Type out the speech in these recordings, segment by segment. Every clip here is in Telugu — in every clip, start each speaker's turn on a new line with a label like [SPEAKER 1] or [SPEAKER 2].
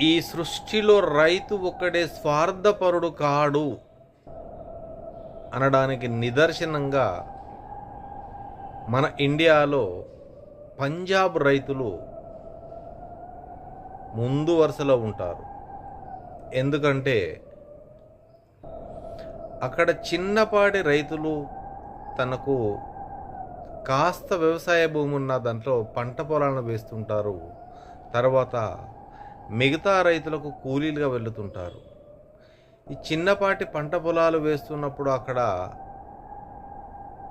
[SPEAKER 1] ఈ సృష్టిలో రైతు ఒక్కడే స్వార్థపరుడు కాడు అనడానికి నిదర్శనంగా మన ఇండియాలో పంజాబ్ రైతులు ముందు వరుసలో ఉంటారు. ఎందుకంటే అక్కడ చిన్నపాటి రైతులు తనకు కాస్త వ్యవసాయ భూమి ఉన్న దాంట్లో పంట పొలాలను వేస్తుంటారు. తర్వాత మిగతా రైతులకు కూలీలుగా వెళుతుంటారు ఈ చిన్నపాటి పంట పొలాలు వేస్తున్నప్పుడు అక్కడ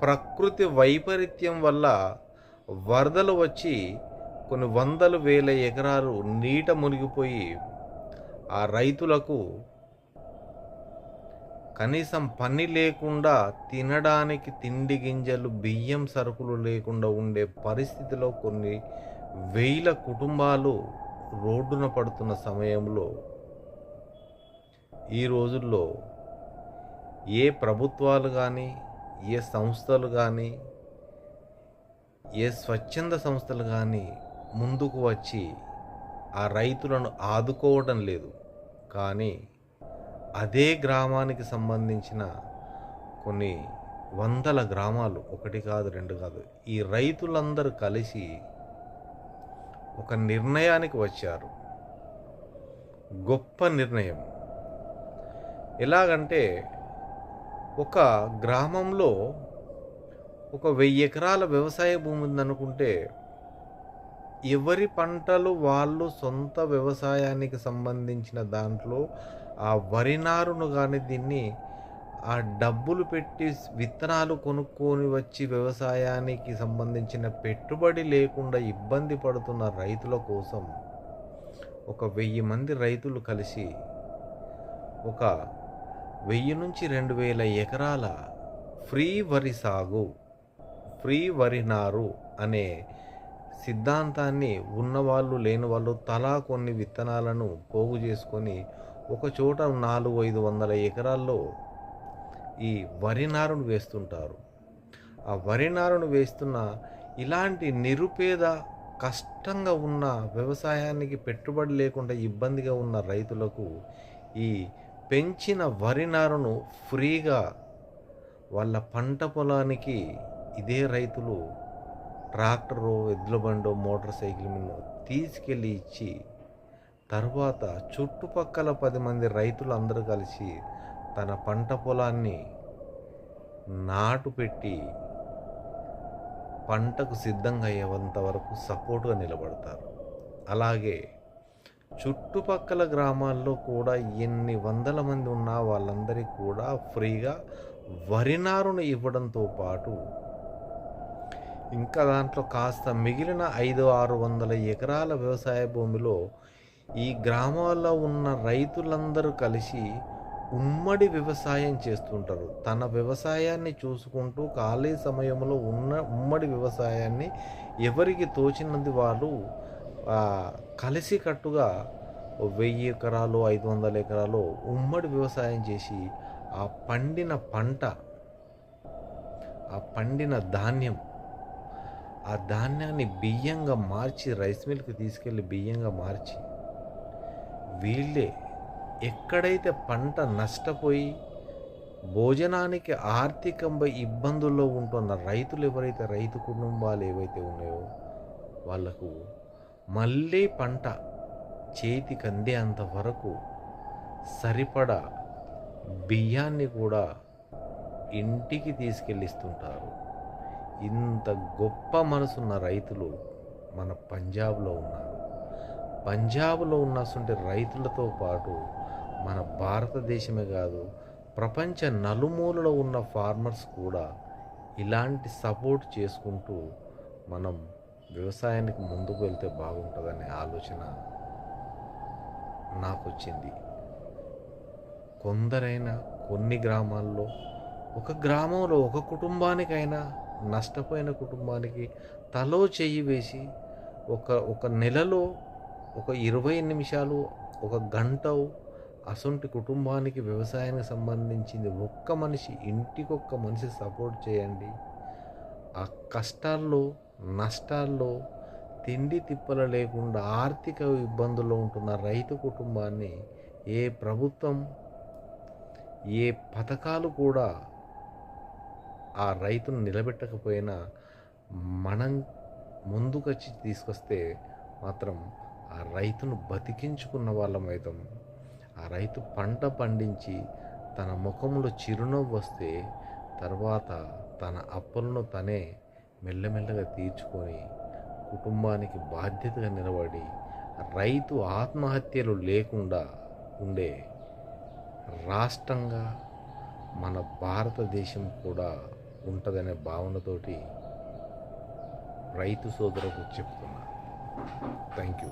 [SPEAKER 1] ప్రకృతి వైపరీత్యం వల్ల వరదలు వచ్చి కొన్ని వందల వేల ఎకరాలు నీట మునిగిపోయి ఆ రైతులకు కనీసం పని లేకుండా తినడానికి తిండి గింజలు బియ్యం సరుకులు లేకుండా ఉండే పరిస్థితిలో కొన్ని వేల కుటుంబాలు రోడ్డున పడుతున్న సమయంలో ఈ రోజుల్లో ఏ ప్రభుత్వాలు కానీ ఏ సంస్థలు కానీ ఏ స్వచ్ఛంద సంస్థలు కానీ ముందుకు వచ్చి ఆ రైతులను ఆదుకోవడం లేదు. కానీ అదే గ్రామానికి సంబంధించిన కొన్ని వందల గ్రామాలు ఒకటి కాదు రెండు కాదు ఈ రైతులందరూ కలిసి ఒక నిర్ణయానికి వచ్చారు. గొప్ప నిర్ణయం. ఎలాగంటే ఒక గ్రామంలో ఒక వెయ్యి ఎకరాల వ్యవసాయ భూమి ఉందనుకుంటే ఎవరి పంటలు వాళ్ళు సొంత వ్యవసాయానికి సంబంధించిన దాంట్లో ఆ వరి నారును కానీ దీన్ని ఆ డబ్బులు పెట్టి విత్తనాలు కొనుక్కొని వచ్చి వ్యవసాయానికి సంబంధించిన పెట్టుబడి లేకుండా ఇబ్బంది పడుతున్న రైతుల కోసం ఒక వెయ్యి మంది రైతులు కలిసి ఒక వెయ్యి నుంచి రెండు వేల ఎకరాల ఫ్రీ వరి సాగు ఫ్రీ వరి నారు అనే సిద్ధాంతాన్ని ఉన్నవాళ్ళు లేని వాళ్ళు తలా కొన్ని విత్తనాలను పోగు చేసుకొని ఒక చోట నాలుగు ఐదు వందల ఎకరాల్లో ఈ వరి నారును వేస్తుంటారు. ఆ వరి నారును వేస్తున్న ఇలాంటి నిరుపేద కష్టంగా ఉన్న వ్యవసాయానికి పెట్టుబడి లేకుండా ఇబ్బందిగా ఉన్న రైతులకు ఈ పెంచిన వరి నారును ఫ్రీగా వాళ్ళ పంట పొలానికి ఇదే రైతులు ట్రాక్టరు ఎద్దుల బండో మోటార్ సైకిల్ మీద తీసుకెళ్ళి ఇచ్చి తర్వాత చుట్టుపక్కల పది మంది రైతులు అందరూ కలిసి తన పంట పొలాన్ని నాటు పెట్టి పంటకు సిద్ధంగా అయ్యేంత వరకు సపోర్ట్గా నిలబడతారు. అలాగే చుట్టుపక్కల గ్రామాల్లో కూడా ఎన్ని వందల మంది ఉన్నా వాళ్ళందరికీ కూడా ఫ్రీగా వరి నారును ఇవ్వడంతో పాటు ఇంకా దాంట్లో కాస్త మిగిలిన ఐదు ఆరు వందల ఎకరాల వ్యవసాయ భూమిలో ఈ గ్రామాల్లో ఉన్న రైతులందరూ కలిసి ఉమ్మడి వ్యవసాయం చేస్తుంటారు. తన వ్యవసాయాన్ని చూసుకుంటూ ఖాళీ సమయంలో ఉన్న ఉమ్మడి వ్యవసాయాన్ని ఎవరికి తోచినది వాళ్ళు కలిసికట్టుగా వెయ్యి ఎకరాలు ఐదు వందల ఎకరాలు ఉమ్మడి వ్యవసాయం చేసి ఆ పండిన పంట ఆ పండిన ధాన్యం ఆ ధాన్యాన్ని బియ్యంగా మార్చి రైస్ మిల్కి తీసుకెళ్ళి బియ్యంగా మార్చి వీళ్ళే ఎక్కడైతే పంట నష్టపోయి భోజనానికి ఆర్థికంగా ఇబ్బందుల్లో ఉంటున్న రైతులు ఎవరైతే రైతు కుటుంబాలు ఏవైతే ఉన్నాయో వాళ్ళకు మళ్ళీ పంట చేతికి అందేంత వరకు సరిపడా బియ్యాన్ని కూడా ఇంటికి తీసుకెళ్ళిస్తుంటారు. ఇంత గొప్ప మనసున్న రైతులు మన పంజాబ్లో ఉన్నారు. పంజాబ్లో ఉన్నటువంటి రైతులతో పాటు మన భారతదేశమే కాదు ప్రపంచ నలుమూలలో ఉన్న ఫార్మర్స్ కూడా ఇలాంటి సపోర్ట్ చేసుకుంటూ మనం వ్యవసాయానికి ముందుకు వెళ్తే బాగుంటుందనే ఆలోచన నాకు వచ్చింది కొందరైనా కొన్ని గ్రామాల్లో ఒక గ్రామంలో ఒక కుటుంబానికైనా నష్టపోయిన కుటుంబానికి తలో చెయ్యి వేసి ఒక ఒక నెలలో ఒక ఇరవై నిమిషాలు ఒక గంట అసొంటి కుటుంబానికి వ్యవసాయానికి సంబంధించింది ఒక్క మనిషి ఇంటికొక్క మనిషి సపోర్ట్ చేయండి. ఆ కష్టాల్లో నష్టాల్లో తిండి తిప్పలు లేకుండా ఆర్థిక ఇబ్బందుల్లో ఉంటున్న రైతు కుటుంబాన్ని ఏ ప్రభుత్వం ఏ పథకాలు కూడా ఆ రైతును నిలబెట్టకపోయినా మనం ముందుకొచ్చి తీసుకొస్తే మాత్రం ఆ రైతును బతికించుకున్న వాళ్ళం అవుతాం ఆ రైతు పంట పండించి తన ముఖంలో చిరునవ్వు వస్తే తర్వాత తన అప్పులను తనే మెల్లమెల్లగా తీర్చుకొని కుటుంబానికి బాధ్యతగా నిలబడి రైతు ఆత్మహత్యలు లేకుండా ఉండే రాష్ట్రంగా మన భారతదేశం కూడా ఉంటుందనే భావనతోటి రైతు సోదరులకు చెప్తున్నా. Thank you